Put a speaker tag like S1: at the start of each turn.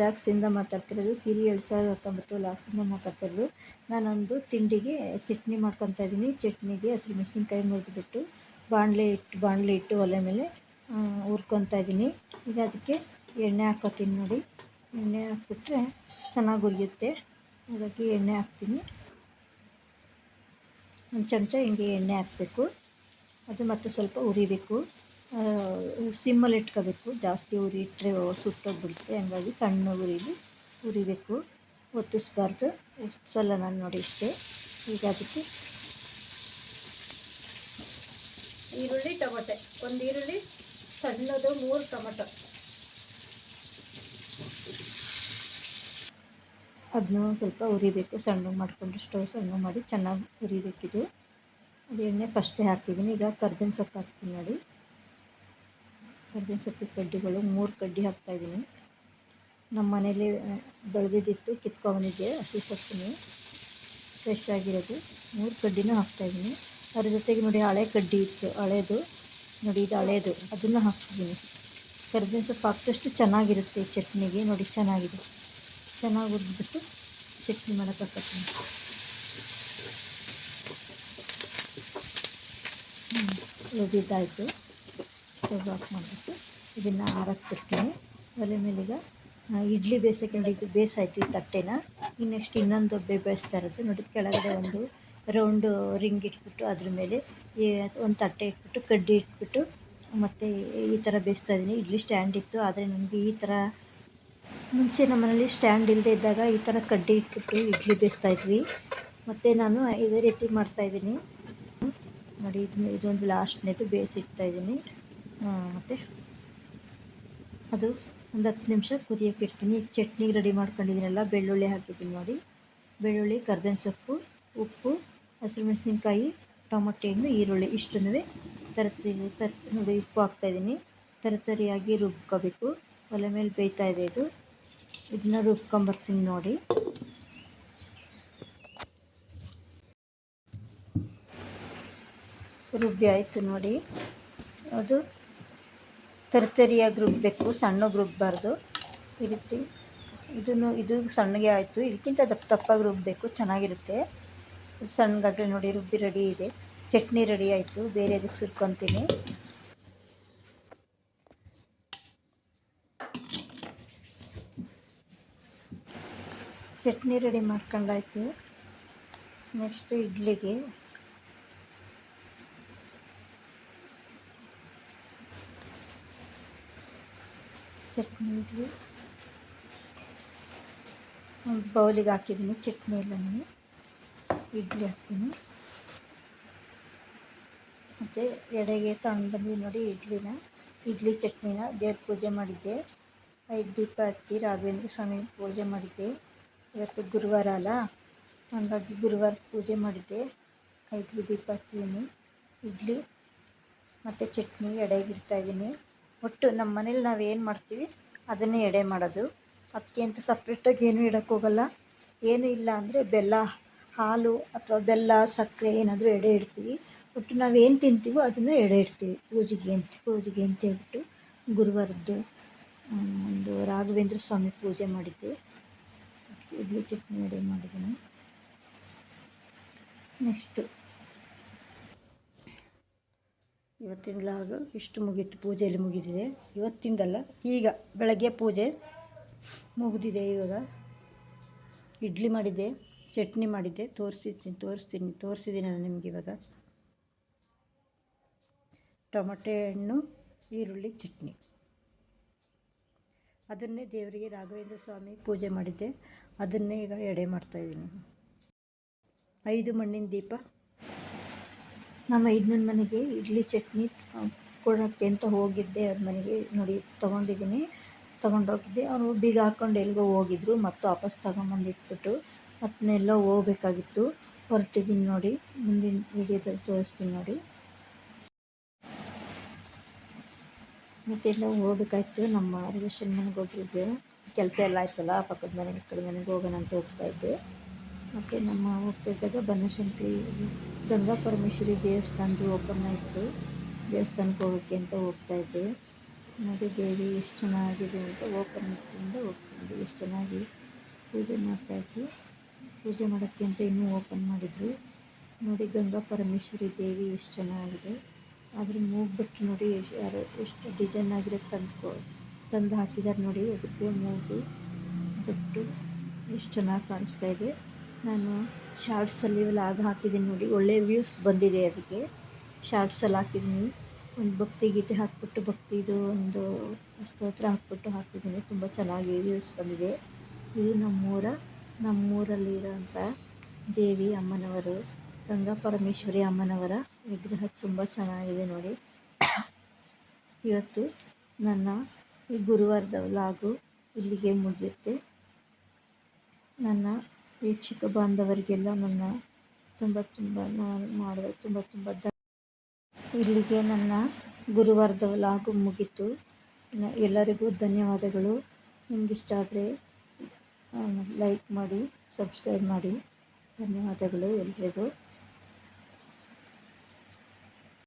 S1: ಲ್ಯಾಕ್ಸಿಂದ ಮಾತಾಡ್ತಿರೋದು, ಸಿರಿ ಎರಡು ಸಾವಿರದ ಹತ್ತೊಂಬತ್ತು ಲ್ಯಾಕ್ಸಿಂದ ಮಾತಾಡ್ತಿರೋದು. ನಾನೊಂದು ತಿಂಡಿಗೆ ಚಟ್ನಿ ಮಾಡ್ಕೊತಾ ಇದ್ದೀನಿ. ಚಟ್ನಿಗೆ ಹಸಿರು ಮೆಣಸಿನ್ಕಾಯಿ ಮುರಿದ್ಬಿಟ್ಟು ಬಾಣಲೆ ಇಟ್ಟು ಬಾಣಲೆ ಇಟ್ಟು ಒಲೆ ಮೇಲೆ ಹುರ್ಕೊತಾ ಇದ್ದೀನಿ. ಈಗ ಅದಕ್ಕೆ ಎಣ್ಣೆ ಹಾಕೋತೀನಿ ನೋಡಿ. ಎಣ್ಣೆ ಹಾಕ್ಬಿಟ್ರೆ ಚೆನ್ನಾಗಿ ಹುರಿಯುತ್ತೆ. ಹಾಗಾಗಿ ಎಣ್ಣೆ ಹಾಕ್ತೀನಿ. ಒಂದು ಚಮಚ ಹಿಂಗೆ ಎಣ್ಣೆ ಹಾಕಬೇಕು. ಅದು ಮತ್ತು ಸ್ವಲ್ಪ ಉರಿಬೇಕು ಸಿಮ್ಮಲ್ಲಿ ಇಟ್ಕೋಬೇಕು. ಜಾಸ್ತಿ ಉರಿ ಇಟ್ಟರೆ ಸುಟ್ಟೋಗ್ಬಿಡುತ್ತೆ. ಹಂಗಾಗಿ ಸಣ್ಣ ಉರಿಲಿ ಉರಿಬೇಕು. ಒತ್ತಿಸ್ಬಾರ್ದು. ಸಲ ನಾನು ನೋಡಿ ಇಷ್ಟೇ. ಈಗ ಅದಕ್ಕೆ ಈರುಳ್ಳಿ ಟೊಮೊಟೆ. ಒಂದು ಈರುಳ್ಳಿ, ಸಣ್ಣದು ಮೂರು ಟೊಮೊಟೊ. ಅದನ್ನು ಸ್ವಲ್ಪ ಉರಿಬೇಕು. ಸಣ್ಣ ಮಾಡಿಕೊಂಡು ಸ್ಟವ್ ಸಣ್ಣ ಮಾಡಿ ಚೆನ್ನಾಗಿ ಉರಿಬೇಕಿದು. ಅದು ಎಣ್ಣೆ ಫಸ್ಟೇ ಹಾಕಿದ್ದೀನಿ. ಈಗ ಕರ್ಬೇವಿನ ಸೊಪ್ಪು ಹಾಕ್ತೀನಿ ನೋಡಿ. ಕರ್ಬೇವಿನ ಸೊಪ್ಪಿನ ಕಡ್ಡಿಗಳು ಮೂರು ಕಡ್ಡಿ ಹಾಕ್ತಾಯಿದ್ದೀನಿ ನಮ್ಮ ಮನೇಲಿ ಬೆಳೆದಿದ್ದಿತ್ತು ಕಿತ್ಕೊಂಬಂದಿದ್ದೆ ಹಸಿ ಸೊಪ್ಪು ಫ್ರೆಶ್ ಆಗಿರೋದು. ಮೂರು ಕಡ್ಡಿನೂ ಹಾಕ್ತಾಯಿದ್ದೀನಿ ಅದ್ರ ಜೊತೆಗೆ ನೋಡಿ, ಹಳೆ ಕಡ್ಡಿ ಇತ್ತು. ಹಳೇದು. ನೋಡಿ, ಇದು ಹಳೇದು. ಅದನ್ನು ಹಾಕ್ತಿದ್ದೀನಿ. ಕರ್ಬೇವಿನ ಸೊಪ್ಪು ಹಾಕಿದಷ್ಟು ಚೆನ್ನಾಗಿರುತ್ತೆ ಚಟ್ನಿಗೆ. ನೋಡಿ, ಚೆನ್ನಾಗಿದೆ. ಚೆನ್ನಾಗಿ ಹುರಿದ್ಬಿಟ್ಟು ಚಟ್ನಿ ಮಾಡೋಕ್ಕಾಗ್ತೀನಿ ಹ್ಞೂ ಉರಿದಾಯಿತು ಸ್ಟವ್ ಆಫ್ ಮಾಡಿಬಿಟ್ಟು ಇದನ್ನು ಆರಕ್ಕೆ ಒಲೆ ಮೇಲೀಗ ಇಡ್ಲಿ ಬೇಸಕ್ಕೆ ನೋಡಿ, ಇದು ಬೇಯಿಸಾಯ್ತು ಈ ತಟ್ಟೆನ. ಇನ್ನು ನೆಕ್ಸ್ಟ್ ಇನ್ನೊಂದು ಒಬ್ಬೆ ಬೇಯಿಸ್ತಾ ಇರೋದು. ನೋಡಿ, ಕೆಳಗಡೆ ಒಂದು ರೌಂಡು ರಿಂಗ್ ಇಟ್ಬಿಟ್ಟು ಅದ್ರ ಮೇಲೆ ಒಂದು ತಟ್ಟೆ ಇಟ್ಬಿಟ್ಟು, ಕಡ್ಡಿ ಇಟ್ಬಿಟ್ಟು, ಮತ್ತು ಈ ಥರ ಬೇಯಿಸ್ತಾ ಇದ್ದೀನಿ ಇಡ್ಲಿ ಸ್ಟ್ಯಾಂಡ್ ಇತ್ತು, ಆದರೆ ನನಗೆ ಈ ಥರ ಮುಂಚೆ ನಮ್ಮ ಮನೇಲಿ ಸ್ಟ್ಯಾಂಡ್ ಇಲ್ಲದೆ ಇದ್ದಾಗ ಈ ಥರ ಕಡ್ಡಿ ಇಟ್ಬಿಟ್ಟು ಇಡ್ಲಿ ಬೇಯಿಸ್ತಾ ಇದ್ವಿ. ಮತ್ತು ನಾನು ಇದೇ ರೀತಿ ಮಾಡ್ತಾಯಿದ್ದೀನಿ ನೋಡಿ, ಇದು, ಇದೊಂದು ಲಾಸ್ಟ್ನೇದು ಬೇಯಿಸಿಡ್ತಾಯಿದ್ದೀನಿ ಮತ್ತು? ಅದು ಒಂದು ಹತ್ತು ನಿಮಿಷ ಕುದಿಯೋಕೆ ಇಡ್ತೀನಿ. ಈಗ ಚಟ್ನಿಗೆ ರೆಡಿ ಮಾಡ್ಕೊಂಡಿದ್ದೀನಲ್ಲ, ಬೆಳ್ಳುಳ್ಳಿ ಹಾಕಿದ್ದೀನಿ ನೋಡಿ. ಬೆಳ್ಳುಳ್ಳಿ, ಕರ್ಬೇವಿನ ಸೊಪ್ಪು, ಉಪ್ಪು ಹಸಿಮೆಣ್ಸಿನ್ಕಾಯಿ ಟೊಮೊಟೆ ಹಣ್ಣು, ಈರುಳ್ಳಿ ಇಷ್ಟನ್ನು ತರತರಿ ತರ ನೋಡಿ, ಉಪ್ಪು ಹಾಕ್ತಾಯಿದ್ದೀನಿ. ತರತರಿಯಾಗಿ ರುಬ್ಕೋಬೇಕು. ಒಲೆ ಮೇಲೆ ಬೇಯ್ತಾ ಇದೆ ಇದು. ಇದನ್ನ ರುಬ್ಕೊಂಬರ್ತೀನಿ ನೋಡಿ. ರುಬ್ಬಿ ಆಯಿತು ನೋಡಿ. ಅದು ತರಿತರಿಯಾಗಿ ರುಬ್ಬಬೇಕು ಗ್ರೂಪ್ ಬಾರ್ದು. ಈ ರೀತಿ ಇದನ್ನು, ಇದು ಸಣ್ಣಗೆ ಆಯಿತು. ಇದಕ್ಕಿಂತ ದಪ್ಪ ದಪ್ಪಾಗಿ ರುಬ್ಬಬೇಕು ಚೆನ್ನಾಗಿರುತ್ತೆ. ಸಣ್ಣಗಾಗಲೇ ನೋಡಿ, ರುಬ್ಬಿ ರೆಡಿ ಇದೆ. ಚಟ್ನಿ ರೆಡಿ ಆಯಿತು. ಬೇರೆ ಅದಕ್ಕೆ ಸುರ್ಕೊತೀನಿ. ಚಟ್ನಿ ರೆಡಿ ಮಾಡ್ಕೊಂಡಾಯ್ತು. ನೆಕ್ಸ್ಟ್ ಇಡ್ಲಿಗೆ ಚಟ್ನಿ ಇಡ್ಲಿ. ಬೌಲಿಗೆ ಹಾಕಿದ್ದೀನಿ ಚಟ್ನಿ ಎಲ್ಲನೂ ಇಡ್ಲಿ ಹಾಕ್ತೀನಿ. ಮತ್ತು ಎಡೆಗೆ ತಗೊಂಡು ಬಂದು ನೋಡಿ ಇಡ್ಲಿನ. ಇಡ್ಲಿ ಚಟ್ನಿನ ದೇವ್ರ ಪೂಜೆ ಮಾಡಿದ್ದೆ. ಐದು ದೀಪ ಹಚ್ಚಿ ರಾಘವೇಂದ್ರ ಸ್ವಾಮಿ ಪೂಜೆ ಮಾಡಿದ್ದೆ. ಇವತ್ತು ಗುರುವಾರ ಅಲ್ಲ, ಹಾಗಾಗಿ ಗುರುವಾರ ಪೂಜೆ ಮಾಡಿದ್ದೆ. ಐದು ದೀಪ ಹಚ್ಚಿದ್ದೀನಿ. ಇಡ್ಲಿ ಮತ್ತು ಚಟ್ನಿ ಎಡೆಗೆ ಇಡ್ತಾಯಿದ್ದೀನಿ ಒಟ್ಟು ನಮ್ಮ ಮನೇಲಿ ನಾವು ಏನು ಮಾಡ್ತೀವಿ, ಅದನ್ನೇ ಎಡೆ ಮಾಡೋದು. ಅದಕ್ಕೆ ಅಂತ ಸಪ್ರೇಟಾಗಿ ಏನೂ ಇಡೋಕ್ಕೋಗಲ್ಲ ಏನು ಇಲ್ಲ ಅಂದರೆ ಬೆಲ್ಲ, ಹಾಲು ಅಥವಾ ಬೆಲ್ಲ, ಸಕ್ಕರೆ ಏನಾದರೂ ಎಡೆ ಇಡ್ತೀವಿ. ಒಟ್ಟು ನಾವು ಏನು ತಿಂತೀವೋ ಅದನ್ನು ಎಡೆ ಇಡ್ತೀವಿ. ಪೂಜೆಗೆ ಅಂತ ಪೂಜೆಗೆ ಅಂತ ಹೇಳ್ಬಿಟ್ಟು ಗುರುವಾರದ್ದು ಒಂದು ರಾಘವೇಂದ್ರ ಸ್ವಾಮಿ ಪೂಜೆ ಮಾಡಿದ್ದೆ ಇಡ್ಲಿ ಚಟ್ನಿ ಎಡೆ ಮಾಡಿದ್ದೀನಿ ನೆಕ್ಸ್ಟು. ಇವತ್ತಿನ ಲಾಗ್ ಇಷ್ಟು ಮುಗೀತು, ಪೂಜೆಯಲ್ಲಿ ಮುಗಿದಿದೆ. ಇವತ್ತಿಂದಲ್ಲ ಈಗ ಬೆಳಗ್ಗೆ ಪೂಜೆ ಮುಗಿದಿದೆ ಇವಾಗ. ಇಡ್ಲಿ ಮಾಡಿದ್ದೆ, ಚಟ್ನಿ ಮಾಡಿದ್ದೆ ತೋರಿಸಿದ್ದೀನಿ ತೋರಿಸ್ತೀನಿ ತೋರಿಸಿದ್ದೀನಿ ನಾನು ನಿಮಗೆ ಇವಾಗ. ಟೊಮಟೆ ಹಣ್ಣು, ಈರುಳ್ಳಿ, ಚಟ್ನಿ. ಅದನ್ನೇ ದೇವರಿಗೆ ರಾಘವೇಂದ್ರ ಸ್ವಾಮಿ ಪೂಜೆ ಮಾಡಿದ್ದೆ. ಅದನ್ನೇ ಈಗ ಎಡೆ ಮಾಡ್ತಾಯಿದ್ದೀನಿ ಐದು ಮಣ್ಣಿನ ದೀಪ. ನಮ್ಮ ಇದ್ನ ಮನೆಗೆ ಇಡ್ಲಿ ಚಟ್ನಿ ಕೊಡೋಕ್ಕೆ ಅಂತ ಹೋಗಿದ್ದೆ. ಅವ್ರ ಮನೆಗೆ ನೋಡಿ ತೊಗೊಂಡಿದ್ದೀನಿ. ತೊಗೊಂಡೋಗಿದ್ದೆ ಅವರು ಬೀಗ ಹಾಕ್ಕೊಂಡು ಎಲ್ಲಿಗೋ ಹೋಗಿದ್ರು. ಮತ್ತು ವಾಪಸ್ ತೊಗೊಂಬಂದಿಟ್ಬಿಟ್ಟು ಮತ್ತನ್ನೆಲ್ಲೋ ಹೋಗ್ಬೇಕಾಗಿತ್ತು. ಹೊರಟಿದ್ದೀನಿ ನೋಡಿ. ಮುಂದಿನ ವೀಡಿಯೋದಲ್ಲಿ ತೋರಿಸ್ತೀನಿ ನೋಡಿ. ಮತ್ತೆಲ್ಲ ಹೋಗ್ಬೇಕಾಯ್ತು. ನಮ್ಮ ರಿಲೇಷನ್ ಮನೆಗೆ ಹೋಗಿದ್ದೆ. ಕೆಲಸ ಎಲ್ಲ ಆಯ್ತಲ್ಲ? ಪಕ್ಕದ ಮನೆಗೆ ಕಡೆ ಮನೆಗೆ ಹೋಗೋಣ ಅಂತ ಹೋಗ್ತಾಯಿದ್ದೆ ಮತ್ತು ನಮ್ಮ ಹೋಗ್ತಿದ್ದಾಗ ಬನಶಂಕರಿ, ಗಂಗಾ ಪರಮೇಶ್ವರಿ ದೇವಸ್ಥಾನದ್ದು ಓಪನ್ ಆಯಿತು ದೇವಸ್ಥಾನಕ್ಕೆ ಹೋಗೋಕ್ಕೆ ಅಂತ ಹೋಗ್ತಾಯಿದ್ದೆ ನೋಡಿ ದೇವಿ ಎಷ್ಟು ಚೆನ್ನಾಗಿದೆ ಅಂತ ಓಪನ್ ಮಾಡ್ಕೊಂಡು ಹೋಗ್ತಿದ್ದೆ. ಎಷ್ಟು ಚೆನ್ನಾಗಿ ಪೂಜೆ ಮಾಡ್ತಾಯಿದ್ರು ಪೂಜೆ ಮಾಡೋಕ್ಕೆ ಅಂತ ಇನ್ನೂ ಓಪನ್ ಮಾಡಿದರು. ನೋಡಿ ಗಂಗಾ ಪರಮೇಶ್ವರಿ ದೇವಿ ಎಷ್ಟು ಚೆನ್ನಾಗಿದೆ. ಅದ್ರ ಮೂಗ್ಬಿಟ್ಟು ನೋಡಿ ಯಾರು ಎಷ್ಟು ಡಿಸೈನ್ ಆಗಿರೋದು ತಂದು ತಂದು ಹಾಕಿದ್ದಾರೆ ನೋಡಿ ಅದಕ್ಕೆ ಮೂಗು ಬಿಟ್ಟು ಎಷ್ಟು ಚೆನ್ನಾಗಿ ಕಾಣಿಸ್ತಾ ಇದೆ. ನಾನು ಶಾರ್ಟ್ಸಲ್ಲಿ ವ್ಲಾಗ್ ಹಾಕಿದ್ದೀನಿ ನೋಡಿ, ಒಳ್ಳೆ ವ್ಯೂಸ್ ಬಂದಿದೆ ಅದಕ್ಕೆ. ಶಾರ್ಟ್ಸಲ್ಲಿ ಹಾಕಿದ್ದೀನಿ. ಒಂದು ಭಕ್ತಿ ಗೀತೆ ಹಾಕ್ಬಿಟ್ಟು, ಭಕ್ತಿದು ಒಂದು ಸ್ತೋತ್ರ ಹಾಕ್ಬಿಟ್ಟು ಹಾಕಿದ್ದೀನಿ. ತುಂಬ ಚೆನ್ನಾಗಿ ವ್ಯೂಸ್ ಬಂದಿದೆ. ಇದು ನಮ್ಮೂರ ನಮ್ಮೂರಲ್ಲಿರೋಂಥ ದೇವಿ ಅಮ್ಮನವರು, ಗಂಗಾ ಪರಮೇಶ್ವರಿ ಅಮ್ಮನವರ ವಿಗ್ರಹ ತುಂಬ ಚೆನ್ನಾಗಿದೆ ನೋಡಿ. ಇವತ್ತು ನನ್ನ ಈ ಗುರುವಾರದ ಲಾಗು ಇಲ್ಲಿಗೆ ಮುಗಿಯುತ್ತೆ. ನನ್ನ ವೀಕ್ಷಕ ಬಾಂಧವರಿಗೆಲ್ಲ ನನ್ನ ತುಂಬ ತುಂಬ ನಾನು ಮಾಡುವ ತುಂಬ ತುಂಬ ದ ಇಲ್ಲಿಗೆ ನನ್ನ ಗುರುವಾರದ ಲಾಗು ಮುಗೀತು. ಎಲ್ಲರಿಗೂ ಧನ್ಯವಾದಗಳು. ನಿಮಗಿಷ್ಟ ಆದರೆ ಲೈಕ್ ಮಾಡಿ, ಸಬ್ಸ್ಕ್ರೈಬ್ ಮಾಡಿ. ಧನ್ಯವಾದಗಳು ಎಲ್ರಿಗೂ.